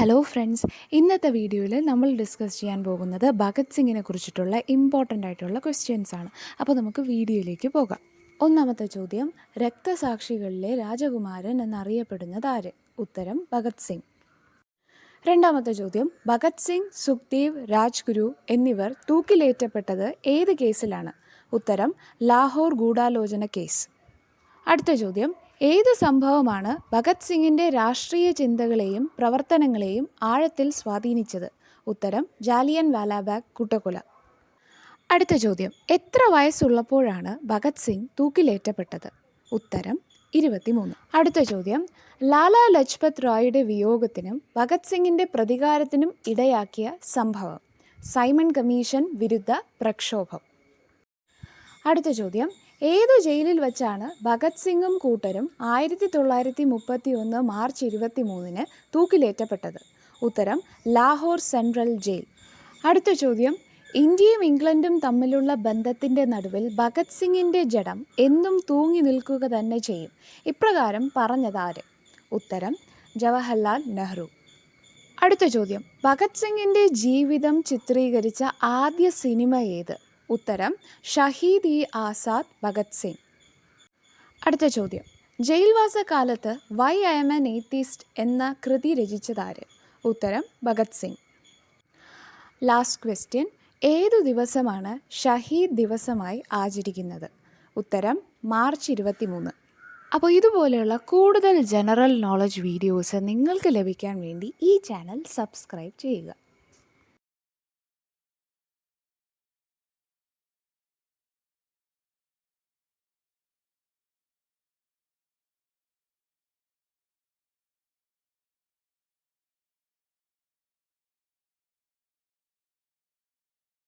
Hello friends ഇന്നത്തെ വീഡിയോയിൽ നമ്മൾ ഡിസ്കസ് ചെയ്യാൻ പോകുന്നത് ഭഗത് സിംഗിനെ കുറിച്ചിട്ടുള്ള ഇമ്പോർട്ടന്റ് ആയിട്ടുള്ള ക്വസ്റ്റ്യൻസ് ആണ്. അപ്പോൾ നമുക്ക് വീഡിയോയിലേക്ക് പോകാം. ഒന്നാമത്തെ ചോദ്യം രക്തസാക്ഷികളിലെ രാജകുമാരൻ എന്നറിയപ്പെടുന്നത് ആര്? ഉത്തരം ഭഗത് സിംഗ്. രണ്ടാമത്തെ ചോദ്യം ഭഗത് സിംഗ് സുഖ്ദേവ് രാജ്ഗുരു എന്നിവർ തൂക്കിലേറ്റപ്പെട്ടത് ഏത് കേസിലാണ്? ഉത്തരം ലാഹോർ ഗൂഢാലോചന കേസ്. അടുത്ത ചോദ്യം ഏത് സംഭവമാണ് ഭഗത് സിംഗിന്റെ രാഷ്ട്രീയ ചിന്തകളെയും പ്രവർത്തനങ്ങളെയും ആഴത്തിൽ സ്വാധീനിച്ചത്? ഉത്തരം ജാലിയൻ വാലാബാഗ് കൂട്ടക്കൊല. അടുത്ത ചോദ്യം എത്ര വയസ്സുള്ളപ്പോഴാണ് ഭഗത് സിംഗ് തൂക്കിലേറ്റപ്പെട്ടത്? ഉത്തരം ഇരുപത്തിമൂന്ന്. അടുത്ത ചോദ്യം ലാലാ ലജ്പത് റായിയുടെ വിയോഗത്തിനും ഭഗത് സിംഗിന്റെ പ്രതികാരത്തിനും ഇടയാക്കിയ സംഭവം. സൈമൺ കമ്മീഷൻ വിരുദ്ധ പ്രക്ഷോഭം. അടുത്ത ചോദ്യം ഏതു ജയിലിൽ വച്ചാണ് ഭഗത് സിംഗും കൂട്ടരും ആയിരത്തി തൊള്ളായിരത്തി മുപ്പത്തി ഒന്ന് മാർച്ച് ഇരുപത്തി മൂന്നിന് തൂക്കിലേറ്റപ്പെട്ടത്? ഉത്തരം ലാഹോർ സെൻട്രൽ ജയിൽ. അടുത്ത ചോദ്യം ഇന്ത്യയും ഇംഗ്ലണ്ടും തമ്മിലുള്ള ബന്ധത്തിന്റെ നടുവിൽ ഭഗത് സിംഗിന്റെ ജഡം എന്നും തൂങ്ങി നിൽക്കുക തന്നെ ചെയ്യും. ഇപ്രകാരം പറഞ്ഞതാര്? ഉത്തരം ജവഹർലാൽ നെഹ്റു. അടുത്ത ചോദ്യം ഭഗത് സിംഗിന്റെ ജീവിതം ചിത്രീകരിച്ച ആദ്യ സിനിമ ഏത്? ഉത്തരം ഷഹീദ് ഇ ആസാദ് ഭഗത് സിംഗ്. അടുത്ത ചോദ്യം. ജയിൽവാസ കാലത്ത് why I am an atheist എന്ന കൃതി രചിച്ചതാര്? ഉത്തരം ഭഗത് സിംഗ്. ലാസ്റ്റ് ക്വസ്റ്റ്യൻ ഏതു ദിവസമാണ് ഷഹീദ് ദിവസമായി ആചരിക്കുന്നത്? ഉത്തരം മാർച്ച് ഇരുപത്തി മൂന്ന് അപ്പോൾ ഇതുപോലെയുള്ള കൂടുതൽ ജനറൽ നോളജ് വീഡിയോസ് നിങ്ങൾക്ക് ലഭിക്കാൻ വേണ്ടി ഈ ചാനൽ സബ്സ്ക്രൈബ് ചെയ്യുക.